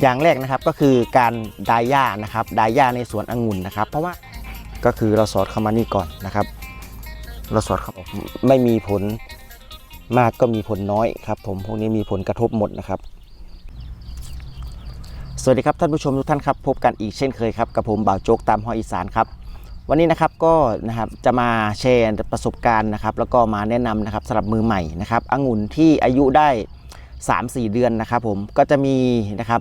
อย่างแรกนะครับก็คือการดายหญ้านะครับดายหญ้าในสวนองุ่นนะครับ เพราะว่าก็คือเราสอดเข้ามานี่ก่อนนะครับ เราสอดเข้าไม่มีผลมากก็มีผลน้อยครับ ผมพวกนี้มีผลกระทบหมดนะครับ สวัสดีครับท่านผู้ชมทุกท่านครับ พบกันอีกเช่นเคยครับกับผมบ่าวโจ๊กตามหออีสานครับวันนี้นะครับก็นะครับจะมาแชร์ประสบการณ์นะครับ แล้วก็มาแนะนำนะครับสำหรับมือใหม่นะครับองุ่นที่อายุได้ 3-4 เดือนนะครับ ผมก็จะมีนะครับ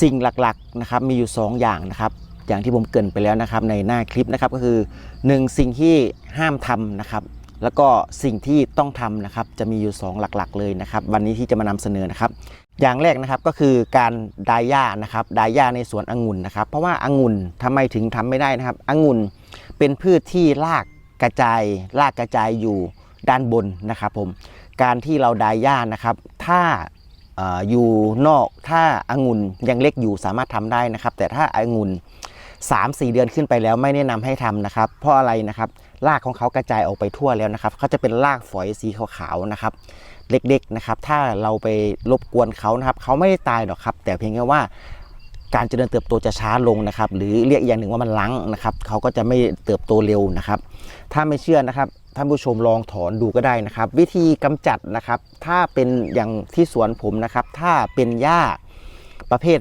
สิ่งหลักๆนะครับมีอยู่ 2 อย่างนะครับอย่างที่ผมเกินไปแล้วนะครับในหน้าคลิปนะครับก็คือ 1 สิ่งที่ห้ามทำนะครับแล้วก็สิ่งที่ต้องทำนะครับจะมีอยู่ 2 หลักๆ เลยนะครับวันนี้ที่จะมานำเสนอนะครับ อย่างแรกนะครับก็คือการดายานะครับดายาในสวนองุ่นนะครับ เพราะว่าองุ่นทำไมถึงทำไม่ได้นะครับองุ่นเป็นพืชที่รากกระจายรากกระจายอยู่ด้านบนนะครับผมการที่เราดายานะครับ ถ้า อยู่นอกถ้าองุ่นยังเล็กอยู่สามารถทำได้นะครับ แต่ถ้าองุ่น3-4 เดือนขึ้นไปแล้วไม่แนะนำให้ทำนะครับ เพราะอะไรนะครับรากของเขากระจายออกไปทั่วแล้วนะครับเขาจะเป็นรากฝอยสีขาวๆนะครับ เล็กๆนะครับ ถ้าเราไปรบกวนเขานะครับเขาไม่ได้ตายหรอกครับ แต่เพียงแค่ว่าการเจริญเติบโตจะช้าลงนะครับ หรือเรียกอย่างหนึ่งว่ามันลังนะครับเขาก็จะไม่เติบโตเร็วนะครับ ถ้าไม่เชื่อนะครับ ท่านผู้ชมลองถอนดูก็ได้นะครับ วิธีกำจัดนะครับ ถ้าเป็นอย่างที่สวนผมนะครับ ถ้าเป็นหญ้าประเภท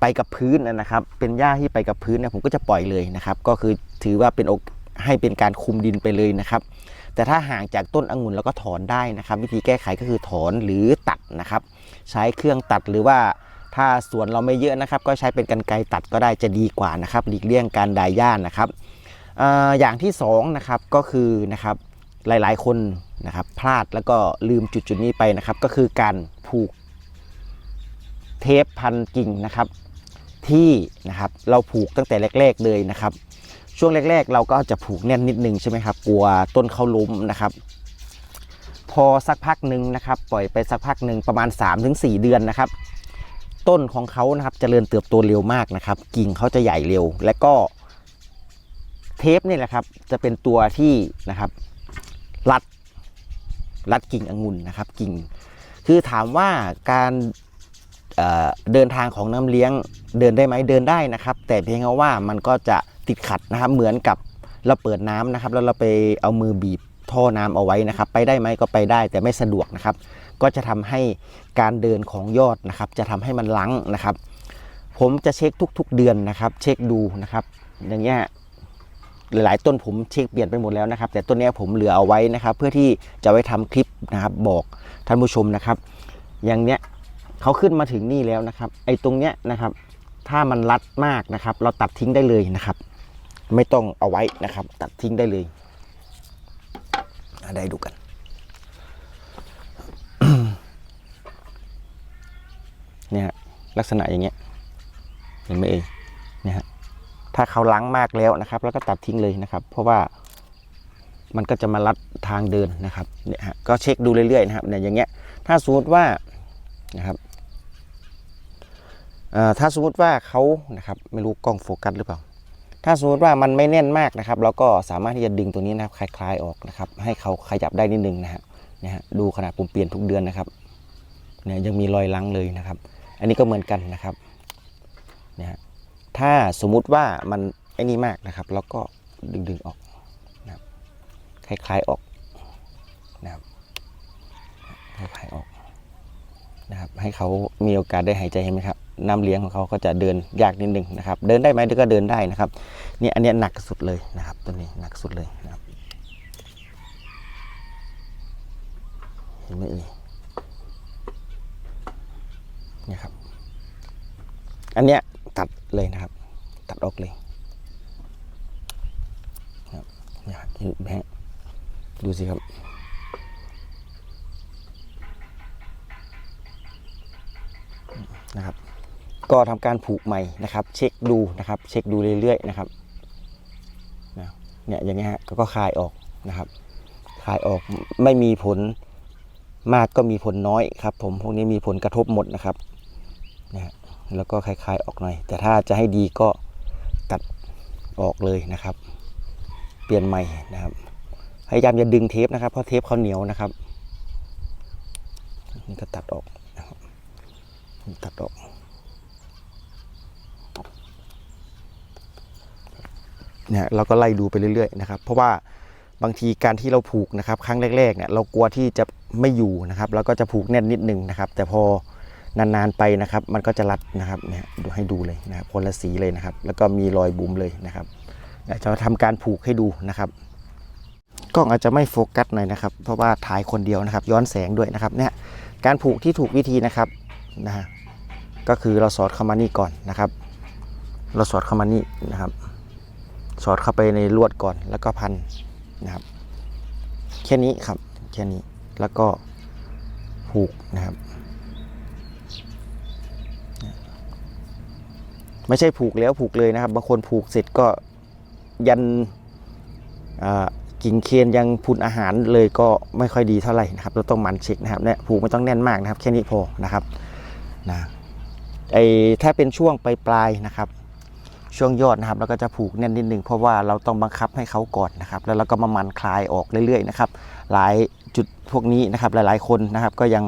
ไปกับพื้นนะครับ เป็นหญ้าที่ไปกับพื้นเนี่ยผมก็จะปล่อยเลยนะครับ ก็คือถือว่าเป็นอกให้เป็นการคุมดินไปเลยนะครับ แต่ถ้าห่างจากต้นองุ่นแล้วก็ถอนได้นะครับ วิธีแก้ไขก็คือถอนหรือตัดนะครับ ใช้เครื่องตัดหรือว่าถ้าสวนเราไม่เยอะนะครับ ก็ใช้เป็นกรรไกรตัดก็ได้จะดีกว่านะครับหลีกเลี่ยงการดายหญ้านะครับ อย่างที่สองนะครับก็คือนะครับหลายๆ คนนะครับพลาดแล้วก็ลืมจุดจุดๆนี้ไปนะครับ ก็คือการผูกเทปพันกิ่งนะครับ ที่นะครับเราผูกตั้งแต่แรก ๆเลยนะครับ ช่วงแรก ๆ เราก็จะผูกแน่นนิดนึงใช่ไหมครับกลัวต้นเขาล้มนะครับ พอสักพักหนึ่งนะครับ ปล่อยไปสักพักหนึ่งประมาณ 3-4 เดือนนะครับ ต้นของเขานะครับจเจริญเติบโตเร็วมากนะครับ กิ่งเขาจะใหญ่เร็ว และก็ ทปนี่แหละครับ จะเป็นตัวที่นะครับ รัดรัดกิ่งองุ่นนะครับ กิ่ง คือถามว่าการเเดินทางของน้ำเลี้ยงเดินได้ไหมเดินได้นะครับ แต่เพียงแค่ว่ามันก็จะติดขัดนะครับ เหมือนกับเราเปิดน้ำนะครับ แล้วเราไปเอามือบีบท่อน้ำเอาไว้นะครับ ไปได้ไหมก็ไปได้แต่ไม่สะดวกนะครับ ก็จะทำให้การเดินของยอดนะครับ จะทำให้มันลังนะครับ ผมจะเช็คทุก ๆ เดือนนะครับ เช็คดูนะครับ อย่างเงี้ย หลายๆต้นผมเช็คเปลี่ยนไปหมดแล้วนะครับ แต่ต้นนี้ผมเหลือเอาไว้นะครับ เพื่อที่จะไว้ทำคลิปนะครับบอกท่านผู้ชมนะครับ อย่างเนี้ยเขาขึ้นมาถึงนี่แล้วนะครับ ไอ้ตรงเนี้ยนะครับ ถ้ามันรัดมากนะครับ เราตัดทิ้งได้เลยนะครับ ไม่ต้องเอาไว้นะครับ ตัดทิ้งได้เลยได้ดูกันเนี่ยลักษณะอย่างเงี้ยเห็นไหมเองเนี่ยฮะ ถ้าเขาล้างมากแล้วนะครับ แล้วก็ตัดทิ้งเลยนะครับ เพราะว่ามันก็จะมาลัดทางเดินนะครับเนี่ยฮะก็เช็คดูเรื่อยๆนะครับเนี่ยอย่างเงี้ยถ้าสมมติว่านะครับถ้าสมมติว่าเขานะครับไม่รู้กล้องโฟกัสหรือเปล่า ถ้าสมมติว่ามันไม่แน่นมากนะครับเราก็สามารถที่จะดึงตัวนี้นะครับคลายๆออกนะครับ ให้เขาขยับได้นิดนึงนะฮะเนี่ยฮะดูขนาดผมเปลี่ยนทุกเดือนนะครับเนี่ยยังมีรอยลังเลยนะครับ อันนี้ก็เหมือนกันนะครับ ถ้าสมมุติว่ามันไอ้นี่มากนะครับเราก็ดึงดึงๆออกนะครับคลายๆออกนะครับคลายๆออกนะครับ ให้เขามีโอกาสได้หายใจเห็นไหมครับน้ำเลี้ยงของเขาก็จะเดินยากนิดนึงนะครับ เดินได้ไหมก็เดินได้นะครับเนี่ยอันนี้หนักสุดเลยนะครับ ตัวนี้หนักสุดเลยนะครับเห็นไหมเอ่ยนี่ครับ อันเนี้ย เลยนะครับ ตัดออกเลยครับเนี่ยครับเห็นไหมฮะดูสิครับนะครับก็ทำการผูกใหม่นะครับ เช็คดูนะครับ เช็คดูเรื่อยๆนะครับเนี่ยอย่างเงี้ยฮะก็ก็คลายออกนะครับคลายออกไม่มีผลมากก็มีผลน้อยครับ ผมพวกนี้มีผลกระทบหมดนะครับนะฮะ แล้วก็คลายๆออกหน่อย แต่ถ้าจะให้ดีก็ตัดออกเลยนะครับ เปลี่ยนใหม่นะครับพยายาย่าดึงเทปนะครับ เพราะเทปเขาเหนียวนะครับนี่ก็ตัดออกนะครับตัดออกเนี่ยเราก็ไล่ดูไปเรื่อยๆนะครับ เพราะว่าบางทีการที่เราผูกนะครับ ครั้งแรกๆเนี่ยเรากลัวที่จะไม่อยู่นะครับ แล้วก็จะผูกแน่นนิดนึงนะครับ แต่พอ นานๆไปนะครับ มันก็จะรัดนะครับเนี่ยดูให้ดูเลยนะครับคนละสีเลยนะครับ แล้วก็มีรอยบุ๋มเลยนะครับเดี๋ยวจะทำการผูกให้ดูนะครับกล้องอาจจะไม่โฟกัสหน่อยนะครับ เพราะว่าถ่ายคนเดียวนะครับ ย้อนแสงด้วยนะครับเนี่ยการผูกที่ถูกวิธีนะครับนะฮะก็คือเราสอดเข้ามานี่ก่อนนะครับ เราสอดเข้ามานี่นะครับ สอดเข้าไปในลวดก่อนแล้วก็พันนะครับ แค่นี้ครับแค่นี้แล้วก็ผูกนะครับ ไม่ใช่ผูกแล้วผูกเลยนะครับ บางคนผูกเสร็จก็ยันกิ่งเคนยังพุนอาหารเลยก็ไม่ค่อยดีเท่าไหร่นะครับ เราต้องมันเช็คนะครับเนี่ยผูกไม่ต้องแน่นมากนะครับ แค่นี้พอนะครับนะไอถ้าเป็นช่วงปลายปลายนะครับ ช่วงยอดนะครับเราก็จะผูกแน่นนิดนึงเพราะว่าเราต้องบังคับให้เขากอนนะครับ แล้วเราก็มามันคลายออกเรื่อยๆนะครับ หลายจุดพวกนี้นะครับ หลายๆคนนะครับก็ยัง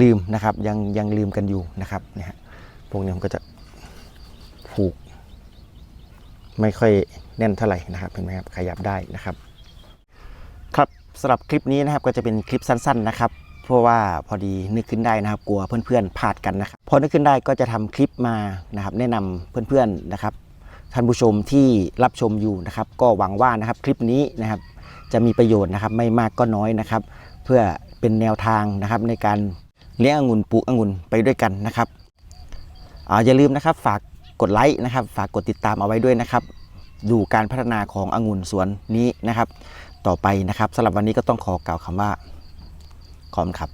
ลืมนะครับยังยังลืมกันอยู่นะครับเนี่ยพวกนี้มันก็จะ ผูก ไม่ค่อยแน่นเท่าไหร่นะครับเห็นไหมครับขยับได้นะครับ ครับสำหรับคลิปนี้นะครับก็จะเป็นคลิปสั้นๆนะครับ เพราะว่าพอดีนึกขึ้นได้นะครับ กลัวเพื่อนๆพลาดกันนะครับพอนึกขึ้นได้ก็จะทำคลิปมานะครับ แนะนำเพื่อนๆนะครับท่านผู้ชมที่รับชมอยู่นะครับ ก็หวังว่านะครับคลิปนี้นะครับ จะมีประโยชน์นะครับไม่มากก็น้อยนะครับ เพื่อเป็นแนวทางนะครับในการเลี้ยงองุ่นปลูกองุ่นไปด้วยกันนะครับออย่าลืมนะครับฝาก กดไลค์นะครับ ฝากกดติดตามเอาไว้ด้วยนะครับ ดูการพัฒนาขององุ่นสวนนี้นะครับ ต่อไปนะครับสำหรับวันนี้ก็ต้องขอกล่าวคำว่าขอบคุณครับ